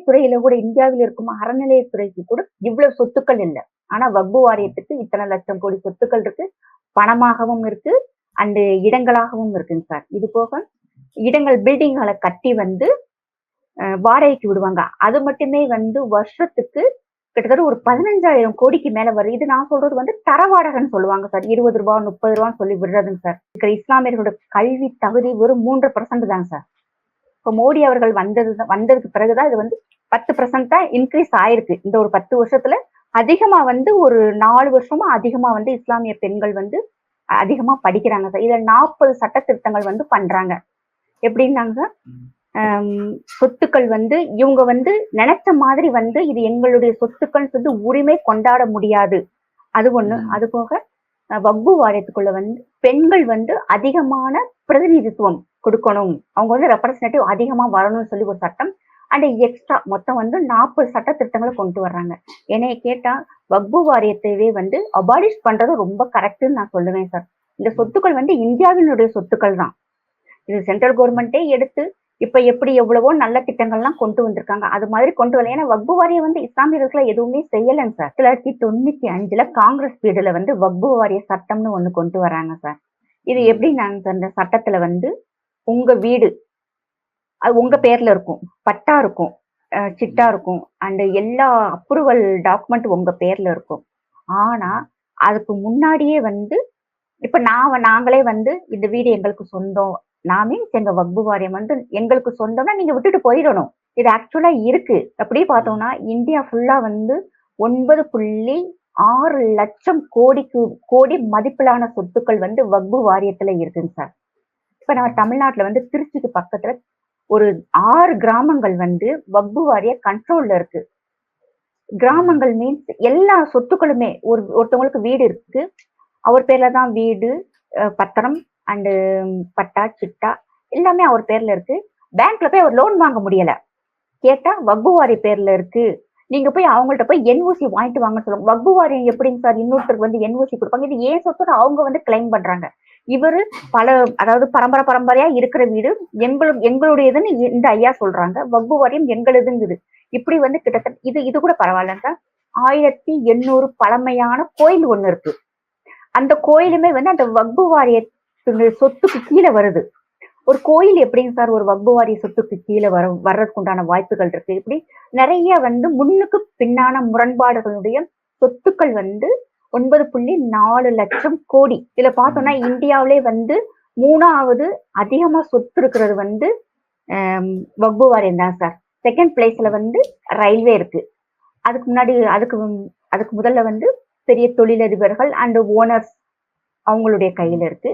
அறநிலையத்துறையில கூட இந்தியாவில் இருக்கும் அறநிலையத்துறைக்கு கூட இவ்வளவு சொத்துக்கள் இல்லை. ஆனா வக்பு வாரியத்துக்கு இத்தனை லட்சம் கோடி சொத்துக்கள் இருக்கு. பணமாகவும் இருக்கு. அண்டு இடங்களாகவும் இருக்குங்க சார். இது போக இடங்கள் பில்டிங்களை கட்டி வந்து வாடகைக்கு விடுவாங்க. அது மட்டுமே வந்து வருஷத்துக்கு கிட்டத்தட்ட ஒரு பதினஞ்சாயிரம் கோடிக்கு மேல வருது. இது நான் சொல்றது வந்து தர வாடகைன்னு சொல்லுவாங்க சார். இருபது ரூபா முப்பது ரூபான்னு சொல்லி விடுறதுங்க சார். இருக்கிற இஸ்லாமியர்களோட கல்வி தகுதி வெறும் மூன்று பர்சன்ட் தாங்க சார். இப்போ மோடி அவர்கள் வந்தது வந்ததுக்கு பிறகுதான் இது வந்து பத்து பர்சன்ட் தான் இன்க்ரீஸ் ஆயிருக்கு. இந்த ஒரு பத்து வருஷத்துல அதிகமா வந்து ஒரு நாலு வருஷமா அதிகமா வந்து இஸ்லாமிய பெண்கள் வந்து அதிகமா படிக்கிறாங்க சார். இதுல நாற்பது சட்ட திருத்தங்கள் வந்து பண்றாங்க. எப்படின்னாங்க? சொத்துக்கள் வந்து இவங்க வந்து நினைச்ச மாதிரி வந்து இது எங்களுடைய சொத்துக்கள் வந்து உரிமை கொண்டாட முடியாது. அது ஒண்ணு. அது போக வக்பு வாரியத்துக்குள்ள வந்து பெண்கள் வந்து அதிகமான பிரதிநிதித்துவம் கொடுக்கணும். அவங்க வந்து ரெப்ரசன்டேட்டிவ் அதிகமா வரணும்னு சொல்லி ஒரு சட்டம் அண்ட் எக்ஸ்ட்ரா மொத்தம் வந்து நாற்பது சட்ட திட்டங்களை கொண்டு வர்றாங்க. என்னைய கேட்டா வக்பு வாரியத்தையே வந்து அபாலிஷ் பண்றது ரொம்ப கரெக்ட்னு நான் சொல்லுவேன் சார் இந்த சொத்துக்கள் வந்து இந்தியாவினுடைய சொத்துக்கள் தான். இது சென்ட்ரல் கவர்மெண்ட்டே எடுத்து இப்ப எப்படி எவ்வளவோ நல்ல திட்டங்கள்லாம் கொண்டு வந்திருக்காங்க. அது மாதிரி கொண்டு வரல. ஏன்னா வக்பு வாரியம் வந்து இஸ்லாமியர்களை எதுவுமே செய்யலைங்க சார் தொள்ளாயிரத்தி தொண்ணூத்தி அஞ்சுல காங்கிரஸ் பீரியட்ல வந்து வக்பு வாரிய சட்டம்னு ஒண்ணு கொண்டு வராங்க சார் இது எப்படி நாங்க அந்த சட்டத்துல வந்து உங்க வீடு அது உங்க பேர்ல இருக்கும். பட்டா இருக்கும். சிட்டா இருக்கும். அண்ட் எல்லா அப்ரூவல் டாக்குமெண்ட் உங்க பேர்ல இருக்கும். ஆனா அதுக்கு முன்னாடியே வந்து இப்ப நான் நாங்களே வந்து இந்த வீடு எங்களுக்கு சொந்தம். நான் மீன்ஸ் எங்க வக்பு வாரியம் வந்து எங்களுக்கு சொந்தம்னா நீங்க விட்டுட்டு போயிடணும். இது ஆக்சுவலா இருக்கு. அப்படி பார்த்தோம்னா இந்தியா ஃபுல்லா வந்து ஒன்பது புள்ளி ஆறு லட்சம் கோடிக்கு கோடி மதிப்பிலான சொத்துக்கள் வந்து வக்பு வாரியத்துல இருக்குங்க சார். இப்ப நம்ம தமிழ்நாட்டுல வந்து திருச்சிக்கு பக்கத்துல ஒரு ஆறு கிராமங்கள் வந்து வக்பு வாரிய கண்ட்ரோல்ல இருக்கு. கிராமங்கள் மீன்ஸ் எல்லா சொத்துக்களுமே ஒரு ஒருத்தவங்களுக்கு வீடு இருக்கு. அவர் பேர்ல தான் வீடு பத்திரம் அண்டு பட்டா சிட்டா எல்லாமே அவர் பேர்ல இருக்கு. பேங்க்ல போய் அவர் லோன் வாங்க முடியல. கேட்டா வக்பு வாரி பேர்ல இருக்கு. நீங்க போய் அவங்கள்ட்ட போய் என்ஓசி வாங்கிட்டு வாங்க சொல்லுவாங்க வக்பு வாரியம் எப்படிங்க சார்? இன்னொருத்தருக்கு வந்து என்ஓசி கொடுப்பாங்க. இது ஏன் சொத்து அவங்க வந்து கிளைம் பண்றாங்க. இவரு பல அதாவது பரம்பரை பரம்பரையா இருக்கிற வீடு எங்களு எங்களுடையதுன்னு இந்த ஐயா சொல்றாங்க. வக்பு வாரியம் எங்களுதுங்குது. இப்படி வந்து கிட்டத்தட்ட இது இது கூட பரவாயில்லங்க. ஆயிரத்தி எண்ணூறு பழமையான கோயில் ஒண்ணு இருக்கு. அந்த கோயிலுமே வந்து அந்த வக்பு வாரியத்துடைய சொத்துக்கு கீழே வருது. ஒரு கோயில் எப்படிங்க சார்? ஒரு வக்பு வாரிய சொத்துக்கு கீழே வர வர்றதுக்கு உண்டான வாய்ப்புகள் இருக்கு. இப்படி நிறைய வந்து முன்னுக்கு பின்னான முரண்பாடுகளுடைய சொத்துக்கள் வந்து ஒன்பது புள்ளி நாலு லட்சம் கோடி. இதுல பார்த்தோம்னா இந்தியாவிலே வந்து மூணாவது அதிகமா சொத்து இருக்கிறது வந்து வக்பு வாரியம் தான் சார். செகண்ட் பிளேஸ்ல வந்து ரயில்வே இருக்கு. அதுக்கு முன்னாடி அதுக்கு அதுக்கு முதல்ல வந்து பெரிய தொழிலதிபர்கள் அண்ட் ஓனர்ஸ் அவங்களுடைய கையில இருக்கு.